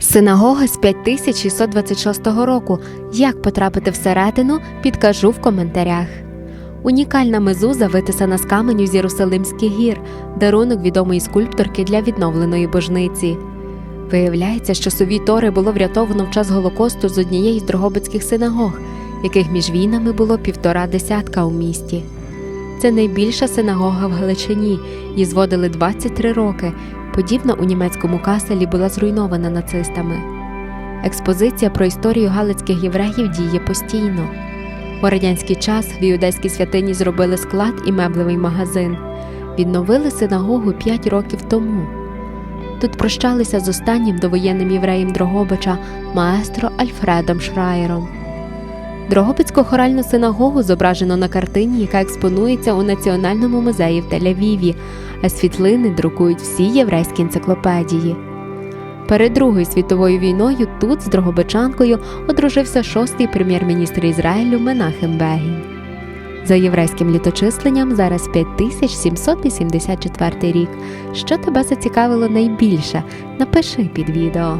Синагога з 5626 року. Як потрапити всередину, підкажу в коментарях. Унікальна мезуза витисана з каменю з Єрусалимських гір, дарунок відомої скульпторки для відновленої божниці. Виявляється, що сові тори було врятовано в час Голокосту з однієї з дрогобицьких синагог, яких між війнами було півтора десятка у місті. Це найбільша синагога в Галичині, її зводили 23 роки. Подібна у німецькому каселі була зруйнована нацистами. Експозиція про історію галицьких євреїв діє постійно. У радянський час в іудейській святині зробили склад і меблевий магазин. Відновили синагогу 5 років тому. Тут прощалися з останнім довоєнним євреєм Дрогобича маестро Альфредом Шраєром. Дрогобицьку хоральну синагогу зображено на картині, яка експонується у Національному музеї в Тель-Авіві, а світлини друкують всі єврейські енциклопедії. Перед Другою світовою війною тут з Дрогобичанкою одружився шостий прем'єр-міністр Ізраїлю Менахем Бегін. За єврейським літочисленням зараз 5784 рік. Що тебе зацікавило найбільше? Напиши під відео.